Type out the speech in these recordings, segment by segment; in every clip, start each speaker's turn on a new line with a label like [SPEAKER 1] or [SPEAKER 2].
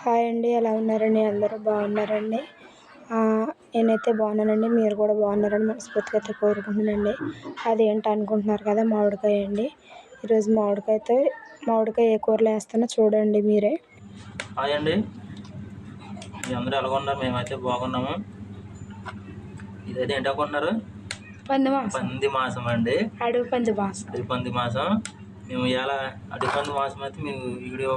[SPEAKER 1] Hi అండి ఎలా ఉన్నారండి? అందరూ బాగున్నారండి. ఆ, నేనైతే బాగున్నానండి. మీరు కూడా బాగున్నారని మనస్ఫూర్తిగా అయితే కోరుకుంటున్నానండి. అదేంటి అనుకుంటున్నారు కదా మామిడికాయ అండి. ఈరోజు మామిడికాయతో మామిడికాయ ఏ కూరలో వేస్తానో చూడండి మీరే.
[SPEAKER 2] హాయ్ అండి. మీ అందరూ ఎలా ఉన్నారు? మేమైతే బాగున్నాము. ఇదైతే ఏంటి అనుకుంటున్నారు?
[SPEAKER 1] పంది మాసం
[SPEAKER 2] పంది మాసం అండి.
[SPEAKER 1] అడుగు పంది మాసం.
[SPEAKER 2] అడవి పంది మాసం. మేము ఎలా అడవి పంది మాసం అయితే మీకు వీడియో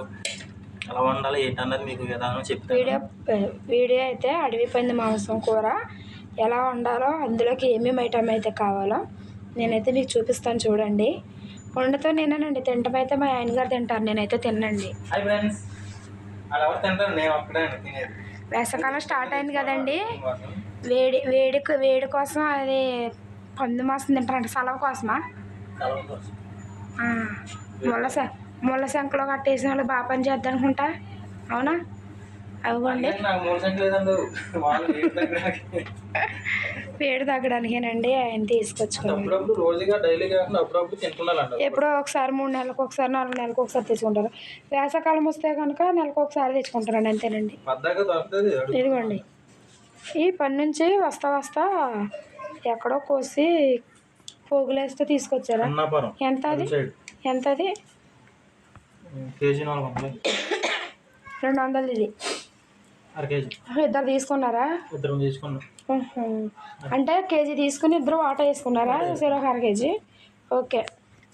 [SPEAKER 2] ఎలా వండాలి ఏంటన్నది మీకు విధానం
[SPEAKER 1] వీడియో
[SPEAKER 2] చెప్తాను
[SPEAKER 1] వీడియో అయితే అడవి పంది మాంసం కూర ఎలా వండాలో అందులోకి ఏమేమి ఐటమ్ అయితే కావాలో నేనైతే మీకు చూపిస్తాను చూడండి. వండుతో నేనేనండి తింటం అయితే మా ఆయన గారు తింటారు నేనైతే తినండి వేసవకాలం స్టార్ట్ అయింది కదండి. వేడి వేడి వేడి కోసం అది పంది మాసం తింటారంట సెలవు కోసమా?
[SPEAKER 2] కలవ కోసం.
[SPEAKER 1] ముళ్ళ శంఖలో కట్టేసిన వాళ్ళు బాగా పని చేద్దాం అనుకుంటా అవునా? అవ్వండి. వేడి తగ్గడానికేనండి ఆయన తీసుకొచ్చుకోండి. ఎప్పుడో ఒకసారి మూడు నెలలకు ఒకసారి నాలుగు నెలలకు ఒకసారి తెచ్చుకుంటారు. వేసవకాలం వస్తే కనుక నెలకు ఒకసారి తెచ్చుకుంటారండి అంతేనండి. ఇదిగోండి. ఈ పని నుంచి వస్తా వస్తా ఎక్కడో కోసి పోగులేస్తే తీసుకొచ్చారా? ఎంత అది ఎంత అది
[SPEAKER 2] కేజీ నాలుగు వందలు.
[SPEAKER 1] రెండు వందలు ఇది.
[SPEAKER 2] అర కేజీ.
[SPEAKER 1] ఇద్దరు తీసుకున్నారా?
[SPEAKER 2] ఇద్దరం తీసుకున్నాం.
[SPEAKER 1] అంటే కేజీ తీసుకుని ఇద్దరు వాటా వేసుకున్నారా? సరే ఒక అర కేజీ. ఓకే.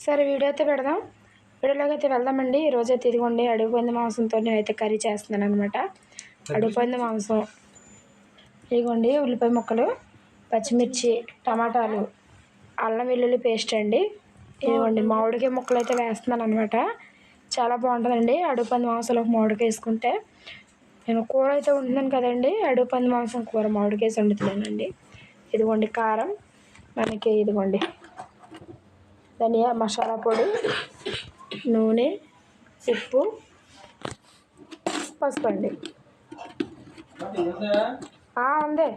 [SPEAKER 1] సరే వీడియో అయితే పెడదాం. వీడియోలోకి అయితే వెళ్దామండి. ఈరోజు అయితే ఇదిగోండి అడుగు పంది మాంసంతో నేనైతే కర్రీ చేస్తున్నాను అనమాట అడుగు పంది మాంసం. ఇదిగోండి ఉల్లిపాయ ముక్కలు పచ్చిమిర్చి టమాటాలు అల్లం వెల్లుల్లి పేస్ట్ అండి. ఇదిగోండి మామిడికాయ ముక్కలు అయితే వేస్తున్నాను అనమాట చాలా బాగుంటుందండి. అడుగు పంది మాంసంలో మామిడికాయ వేసుకుంటే నేను కూర అయితే వండుతున్నాను కదండి. అడుగు పంది మాంసం కూర మామిడికేసి వండుతున్నానండి. ఇదిగోండి కారం. మనకి ఇదిగోండి ధనియా మసాలా పొడి నూనె ఉప్పు పసుపు అండి ఉంది.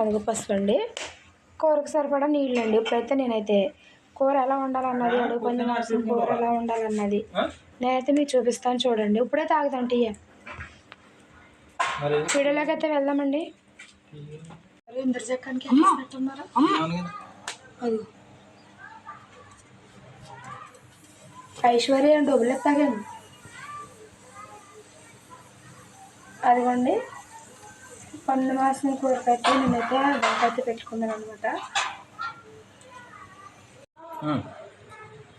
[SPEAKER 1] అదిగో పసుపు అండి కూరకు సరిపడా నీళ్ళు అండి ఇప్పుడైతే నేనైతే కూర ఎలా వండాలన్నది అడుగు పంది మాంసం కూర ఎలా వండాలన్నది నేనైతే మీకు చూపిస్తాను చూడండి. ఇప్పుడే తాగుతాం టీ.
[SPEAKER 2] మరి?
[SPEAKER 1] వీడియోలోకి అయితే వెళ్దామండి. అది ఐశ్వర్య డబ్బులు ఎత్తాగండి అదిగోండి. పండు మాసం కూరకైతే నేనైతే బంకైతే పెట్టుకున్నాను అనమాట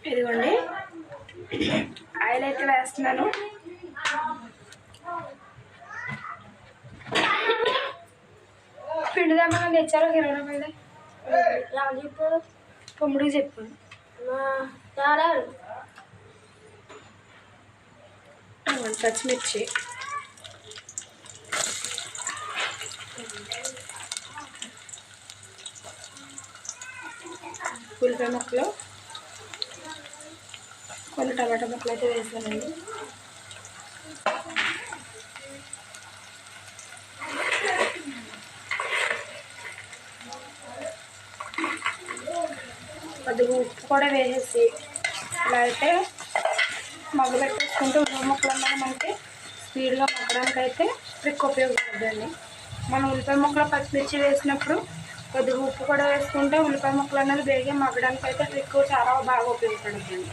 [SPEAKER 1] ఇదిగోండి. ఆయిల్ అయితే వేస్తున్నాను. పిండి దమ్మగా తెచ్చారు? ఒక ఇరవై రూపాయలు తమ్ముడికి చెప్పు. పచ్చిమిర్చి. ఉల్లిపాయ ముక్కలు కొన్ని టమాటా ముక్కలు అయితే వేసానండి. కొద్దిగా ఉప్పు కూడా వేసేసి ఇలా అయితే మగ్గ పెట్టేసుకుంటే ఉల్లిపాయ ముక్కలు అన్నది మనకి. స్పీడ్గా మగ్గడానికి అయితే ట్రిక్ ఉపయోగపడుతుందండి మనం ఉల్లిపాయ ముక్కలు పచ్చిమిర్చి వేసినప్పుడు కొద్దిగా ఉప్పు కూడా వేసుకుంటే ఉల్లిపాయ ముక్కలు అన్నది బేగా మగ్గడానికి అయితే ట్రిక్ చాలా బాగా ఉపయోగపడుతుంది.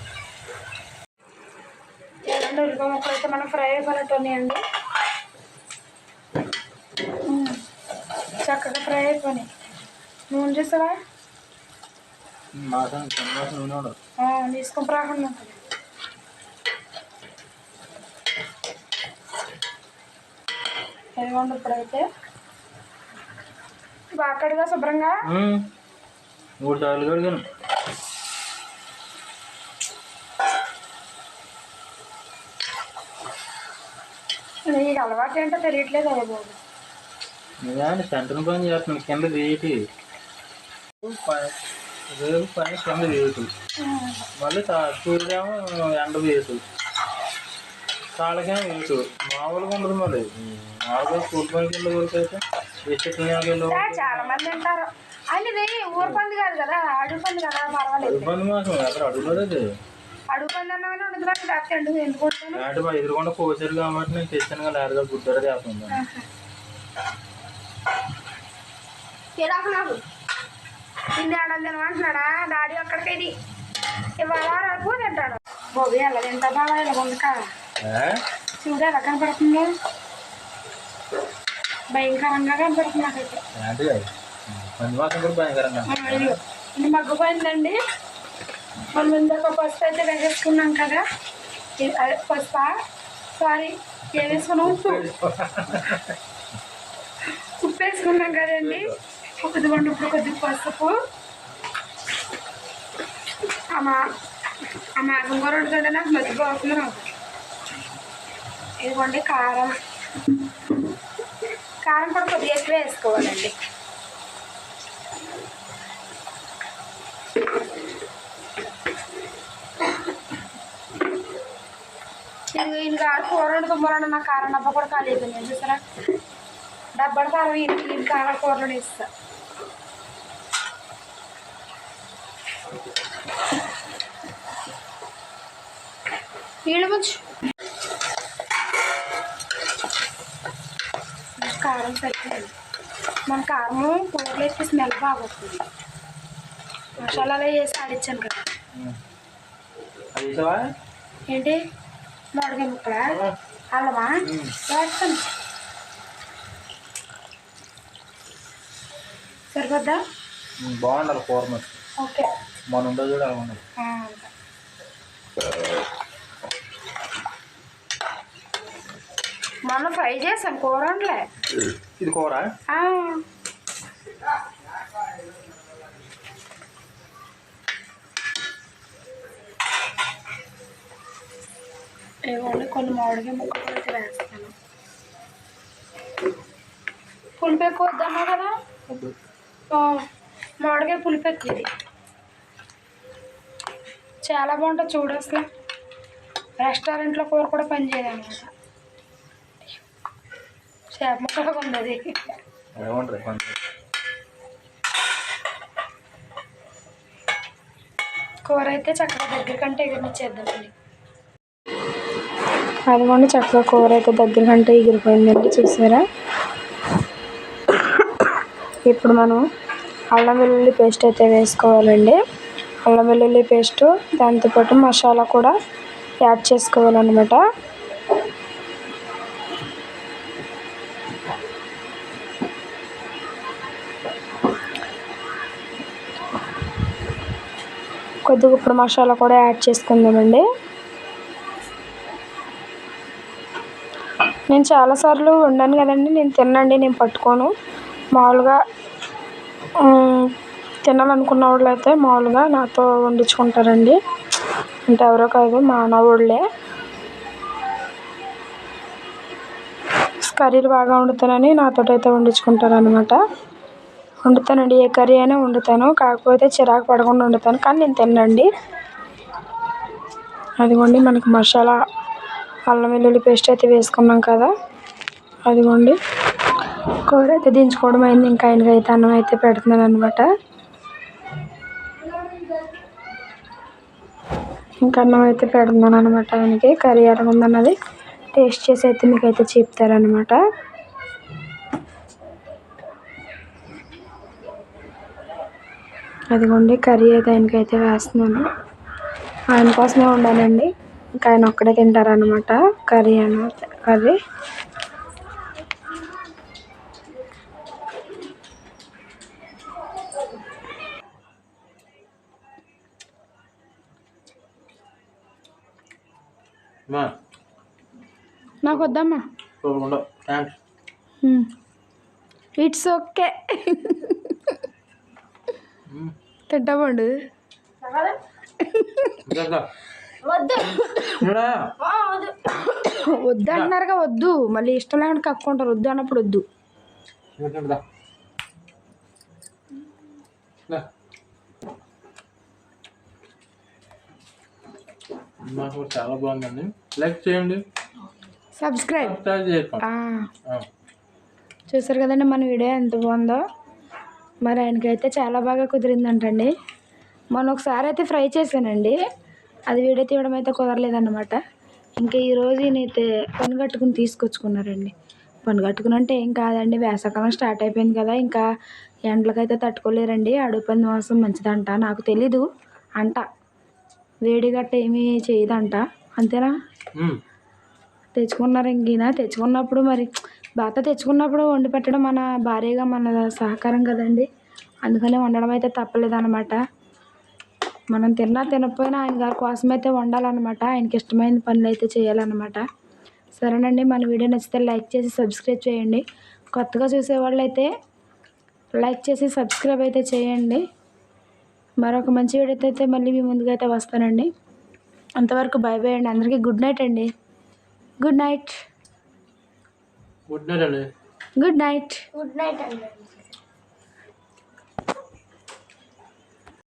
[SPEAKER 1] ఏదంటే ఉల్లిపాయ ముక్కలు అయితే మనం ఫ్రై అయిపోయినట్టు ఉన్నాయండి. చక్కగా ఫ్రై అయిపోయినాయి. నూనె చూసావా? ఆ, తీసుకొని రాకుండా ఉంటుంది. ఇదిగోండి ఇప్పుడైతే బాగా కడిగా శుభ్రంగా.
[SPEAKER 2] మూడు సార్లు కడిగాను.
[SPEAKER 1] నీకు అలవాటు ఏంటో తెలియట్లేదు అయ్యా బాబు.
[SPEAKER 2] నిజాన్ని సెంటర్ పని చేస్తున్నాను కింద వేటి రేపు పని కింద వేటు మళ్ళీ సూర్యుడేమో ఎండ వేటు కాళ్ళకేమో వేటు మామూలుగా ఉండదు మరి. మామూలుగా స్కూల్ పనికి వెళ్ళే వరకు అయితే విసిట్లు వెళ్ళే
[SPEAKER 1] ఆ, చాలా మంది అంటారు అది ఊరు పంది కాదు కదా అడుగు పంది కదా పర్వాలేదు.
[SPEAKER 2] ఇబ్బంది మాసం ఎక్కడ అడుగులేదు అది
[SPEAKER 1] అడుగుకుందన్నా ఉండదు డాక్టర్ ఎందుకు వండుతాను
[SPEAKER 2] అంటే మా ఎదురుకుండా కోసారు కాబట్టి నేను తెచ్చాను కదా లేదుగా గుడ్డర చేస్తుంది
[SPEAKER 1] తిరాకు నాకు? తిండి ఆడలు తినమంటున్నాడా డాడీ అక్కడికి ఇది. ఇవాళ రేపు తింటాడు బాబు ఎలా తింటా బాగా ఇలా వందక చూడు ఎలా కనపడుతుంది? భయంకరంగా కనపడుతుంది నాకైతే.
[SPEAKER 2] మాసం
[SPEAKER 1] ఆ. ఇది మగ్గిపోయిందండి. మనం ఇందాక పసుపు అయితే వేసేసుకున్నాం కదా. పసుప? సారీ ఏం వేసుకున్నాం ఉప్పు. ఉప్పు వేసుకున్నాం కదండి. ఇదిగోండి ఇప్పుడు కొద్దిగా పసుపు. అమ్మా ఆ మేఘం కూర వండుతుంటే నాకు మర్చిపోతుంది నాకు ఇదిగోండి కారం. కారం కూడా కొద్దిగా ఎక్కువ వేసుకోవాలండి. ఇంకా కూర వండుకోవాలన్న నా కారం డబ్బా కూడా ఖాళీ అయిపోయింది చూసారా? డబ్బాడు కారం ఇది ఇది కారం కూరలో ఇస్తా నీళ్ళు ముంచు కారం సరిపోయింది మన కారము కూరలో అయితే స్మెల్ బాగా వస్తుంది మసాలాలో వేసి ఆడిచ్చాను కదా. ఏంటి? మామిడికాయ ముక్కలా అల్లమా? వేస్తాను. సరిపోద్దా?
[SPEAKER 2] బాగుండాలి కూర
[SPEAKER 1] ఓకే.
[SPEAKER 2] మన ఉండదు కూడా అలా ఉండదు.
[SPEAKER 1] మొన్న ఫ్రై చేశాను కూర వండలే.
[SPEAKER 2] ఇది కూర.
[SPEAKER 1] ఇవ్వండి కొన్ని మామిడికాయ ముక్కలు అయితే వేస్తాను. పులుపు ఎక్కువ వద్దన్నా కదా మామిడికాయ పులుపు ఎక్కువ ఇది. చాలా బాగుంటుంది చూడు అసలు రెస్టారెంట్లో కూర కూడా పనిచేయదు అనమాట చేప ఉంది అది
[SPEAKER 2] ఏమంటారు?
[SPEAKER 1] కూర అయితే చక్కగా దగ్గర కంటే ఎగిరినిచ్చేద్దామండి అదిగోండి చక్కగా కూర అయితే దగ్గర కంటే ఎగిరిపోయిందండి చూసారా? ఇప్పుడు మనం అల్లం వెల్లుల్లి పేస్ట్ అయితే వేసుకోవాలండి. అల్లం వెల్లుల్లి పేస్ట్ దాంతోపాటు మసాలా కూడా యాడ్ చేసుకోవాలన్నమాట. కొద్దిగా ఇప్పుడు మసాలా కూడా యాడ్ చేసుకుందామండి. నేను చాలాసార్లు వండాను కదండి నేను తినండి నేను పట్టుకోను. మామూలుగా తినాలనుకున్న వాళ్ళు అయితే మామూలుగా నాతో వండించుకుంటారండి. అంటే ఎవరో కాదు మా అన్న వాళ్ళే కర్రీలు బాగా వండుతానని నాతో అయితే వండించుకుంటారు అనమాట వండుతానండి. ఏ కర్రీ అయినా వండుతాను. కాకపోతే చిరాకు పడకుండా వండుతాను. కానీ నేను తినండి అదిగోండి మనకి మసాలా అల్లం వెల్లుల్లి పేస్ట్ అయితే వేసుకున్నాం కదా. అదిగోండి. కూర అయితే దించుకోవడం అయింది. ఇంకా ఆయనకి అయితే అన్నం అయితే పెడుతున్నాను అనమాట ఇంకా అన్నం అయితే పెడుతున్నాను అనమాట ఆయనకి. కర్రీ ఎలా ఉందన్నది టేస్ట్ చేసి అయితే మీకు అయితే చెప్తారనమాట అదిగోండి కర్రీ అయితే ఆయనకైతే వేస్తున్నాను. ఆయన కోసమే ఉండాలండి ఇంకా ఆయన ఒక్కడే తింటారనమాట కర్రీ అన్నమాట కర్రీ. నాకు వద్దమ్మా. It's okay తింటామండు. వద్దు. వద్దు. అంటున్నారుగా వద్దు. మళ్ళీ ఇష్టం లేకుండా కక్కుంటారు. వద్దు అన్నప్పుడు వద్దు.
[SPEAKER 2] మాకు చాలా బాగుందండి. లైక్ చేయండి.
[SPEAKER 1] సబ్స్క్రైబ్.
[SPEAKER 2] సబ్స్క్రైబ్ చేసుకోండి ఆ.
[SPEAKER 1] చూసారు కదండి మన వీడియో ఎంత బాగుందో. మరి ఆయనకైతే చాలా బాగా కుదిరిందంటండి. మొన్న ఒకసారి అయితే ఫ్రై చేశానండి. అది వీడియో తీయడం అయితే కుదరలేదన్నమాట. ఇంకా ఈరోజు ఈయనైతే పని కట్టుకుని తీసుకొచ్చుకున్నారండి. పని కట్టుకుని అంటే ఏం కాదండి వేసవకాలం స్టార్ట్ అయిపోయింది కదా ఇంకా ఎండలకైతే తట్టుకోలేరండి. అడుగు పని మాంసం మంచిదంట నాకు తెలీదు అంట. వేడి గట్ట ఏమీ చేయదంట. అంతేనా?
[SPEAKER 2] తెచ్చుకున్నారు
[SPEAKER 1] తెచ్చుకున్నారు ఇంకిన? తెచ్చుకున్నప్పుడు మరి భర్త తెచ్చుకున్నప్పుడు వండి పెట్టడం మన భార్యగా మన సహకారం కదండి. అందుకనే వండడం అయితే తప్పలేదన్నమాట. మనం తిన్నా తినకపోయినా ఆయన గారి కోసం అయితే వండాలన్నమాట. ఆయనకి ఇష్టమైన పనులు అయితే చేయాలన్నమాట. సరేనండి మన వీడియో నచ్చితే లైక్ చేసి సబ్స్క్రైబ్ చేయండి. కొత్తగా చూసేవాళ్ళు అయితే లైక్ చేసి సబ్స్క్రైబ్ అయితే చేయండి. మరొక మంచి వీడియో అయితే మళ్ళీ మీ ముందుగా అయితే వస్తానండి. అంతవరకు బై బై అండి. అందరికీ గుడ్ నైట్ అండి. గుడ్ నైట్
[SPEAKER 2] గుడ్ నైట్ అండి
[SPEAKER 1] గుడ్ నైట్
[SPEAKER 3] గుడ్ నైట్ అండి